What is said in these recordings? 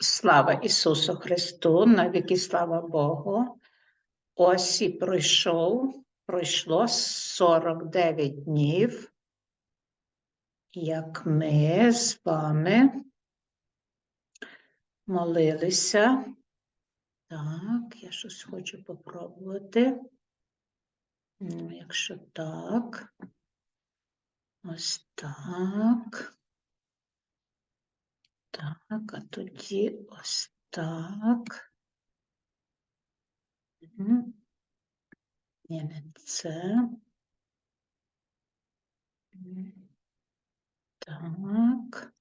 Слава Ісусу Христу, навіки слава Богу. Ось і пройшов, пройшло 49 днів, як ми з вами молилися. Так, я щось хочу попробувати. Ну, Якщо так, ось так. Так, а тоді ось так. Ні, не це. Так.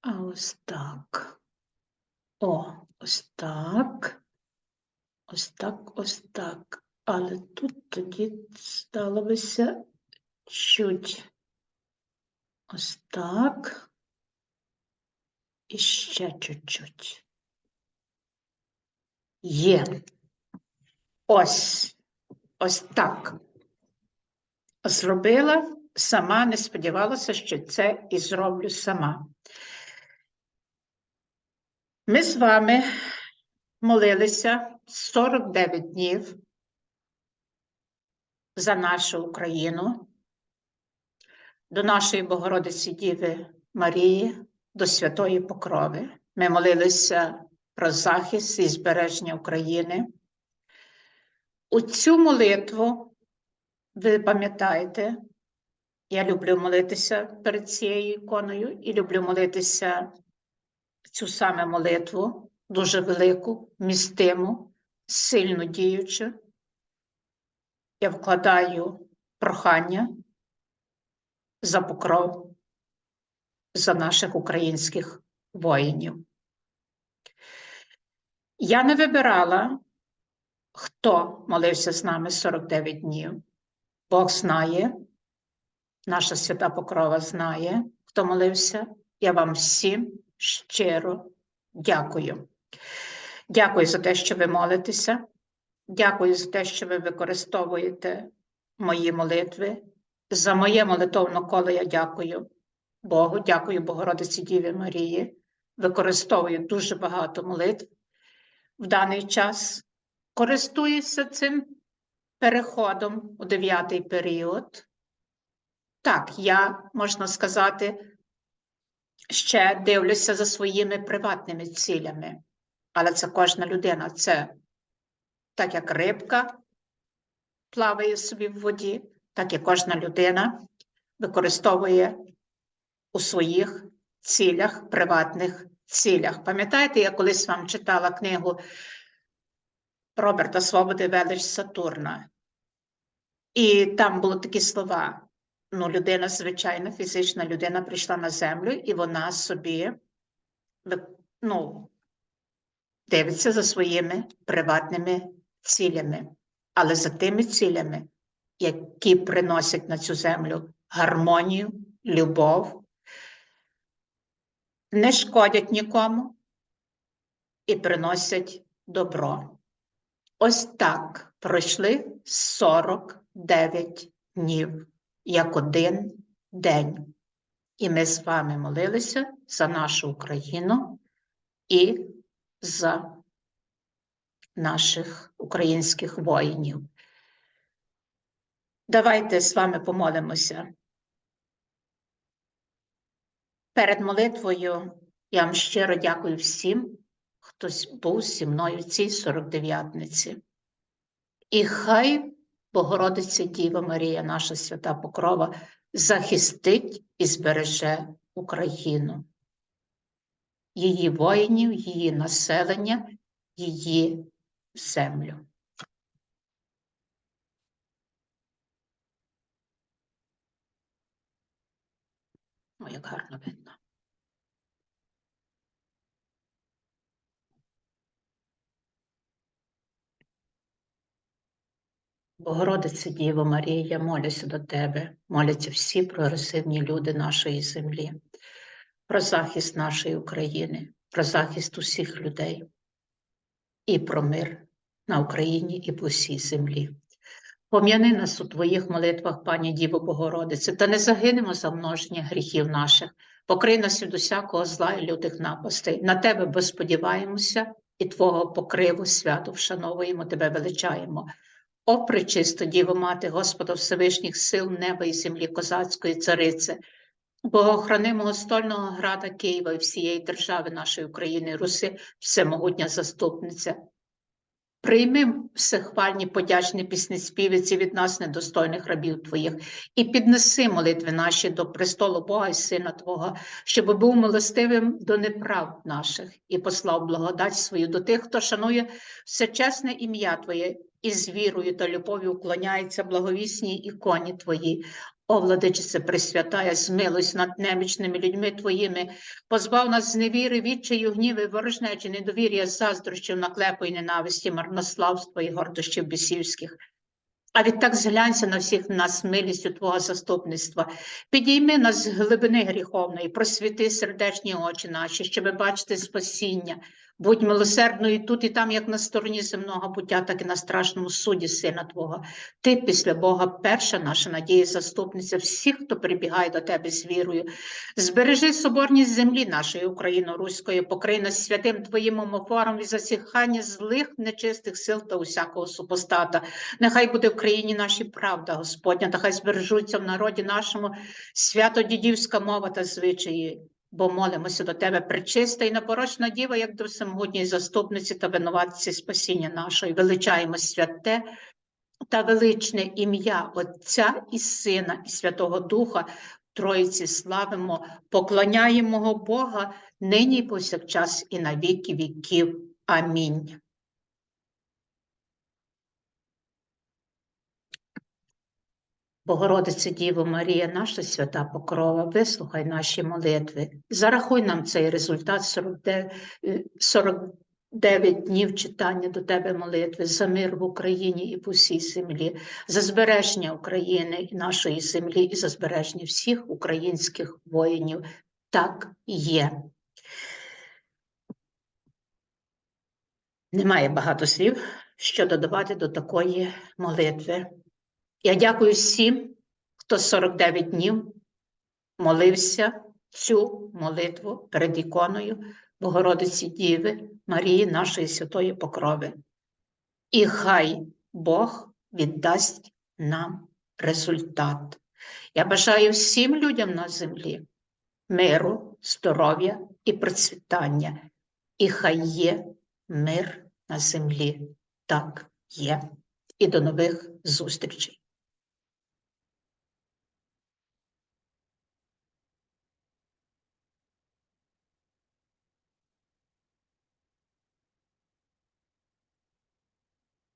А ось так. О, ось так. Ось так, ось так. Але тут тоді стало бися чуть ось так. І ще чуть-чуть. Є. Ось. Ось так. Зробила сама, не сподівалася, що це і зроблю сама. Ми з вами молилися 49 днів за нашу Україну, до нашої Богородиці Діви Марії, до Святої Покрови. Ми молилися про захист і збереження України. У цю молитву, ви пам'ятаєте, я люблю молитися перед цією іконою і люблю молитися цю саме молитву, дуже велику, містиму, сильно діючу. Я вкладаю прохання за покров за наших українських воїнів. Я не вибирала, хто молився з нами 49 днів. Бог знає, наша свята покрова знає, хто молився. Я вам всім щиро дякую. Дякую за те, що ви молитеся. Дякую за те, що ви використовуєте мої молитви. За моє молитовне коло я дякую Богу, дякую Богородиці Діві Марії. Використовую дуже багато молитв в даний час. Користуюся цим переходом у дев'ятий період. Так, я, можна сказати, ще дивлюся за своїми приватними цілями, але це кожна людина, це так як рибка плаває собі в воді, так і кожна людина використовує у своїх цілях, приватних цілях. Пам'ятаєте, я колись вам читала книгу Роберта Свободи Велич Сатурна, і там були такі слова. Ну, людина, звичайна, фізична людина прийшла на землю, і вона собі ну, дивиться за своїми приватними цілями, але за тими цілями, які приносять на цю землю гармонію, любов, не шкодять нікому і приносять добро. Ось так пройшли 49 днів, як один день. І ми з вами молилися за нашу Україну і за наших українських воїнів. Давайте з вами помолимося. Перед молитвою я вам щиро дякую всім, хто був зі мною в цій 49-ниці. І хай Богородиця Діва Марія, наша свята Покрова, захистить і збереже Україну, її воїнів, її населення, її землю. О, як гарно видно. Богородице Діво Марія, молюся до Тебе, моляться всі прогресивні люди нашої землі, про захист нашої України, про захист усіх людей і про мир на Україні і по всій землі. Пом'яни нас у Твоїх молитвах, пані Діво Богородице, та не загинемо за множення гріхів наших. Покрий нас від усякого зла і лютих напастей. На Тебе бо сподіваємося, і Твого покриву свято вшановуємо, Тебе величаємо. О, пречисто, Діво Мати, Господа Всевишніх сил неба і землі козацької царице, Богохранимого стольного града Києва і всієї держави нашої України, Руси, всемогутня заступниця. Прийми всехвальні подячні пісні співиці від нас, недостойних рабів Твоїх, і піднеси молитви наші до престолу Бога і Сина Твого, щоб був милостивим до неправд наших і послав благодать свою до тих, хто шанує всечесне ім'я Твоє і з вірою та любов'ю уклоняється благовісній іконі Твоїй. О, владичице Пресвятая, змилуйся над немічними людьми Твоїми, позбав нас з невіри, відчаю, гніви, ворожнечі, недовір'я, заздрощів, наклепу і ненависті, марнославства і гордощів бісівських. А відтак зглянься на всіх нас милістю Твого заступництва. Підійми нас з глибини гріховної, просвіти сердечні очі наші, щоби бачити спасіння. Будь милосердною тут і там, як на стороні земного буття, так і на страшному суді Сина Твого. Ти після Бога перша наша надія, заступниця всіх, хто прибігає до Тебе з вірою. Збережи соборність землі нашої україно-руської, покрий нас святим Твоїм омофором і засіхання злих нечистих сил та усякого супостата. Нехай буде в країні нашій правда, Господня, та хай збережуться в народі нашому свято дідівська мова та звичаї. Бо молимося до Тебе, пречиста і непорочна діва, як до всемогутньої заступниці та винуватці спасіння нашої. Величаємо святе та величне ім'я Отця і Сина, і Святого Духа, Троїці славимо, поклоняємо Бога нині і повсякчас, і на віки віків. Амінь. Богородице Діво Марія, наша свята покрова, вислухай наші молитви. Зарахуй нам цей результат 49, е, 49 днів читання до Тебе молитви за мир в Україні і по всій землі, за збереження України і нашої землі, і за збереження всіх українських воїнів. Так є. Немає багато слів, що додавати до такої молитви. Я дякую всім, хто 49 днів молився цю молитву перед іконою Богородиці Діви Марії, нашої святої Покрови. І хай Бог віддасть нам результат. Я бажаю всім людям на землі миру, здоров'я і процвітання. І хай є мир на землі. Так є. І до нових зустрічей.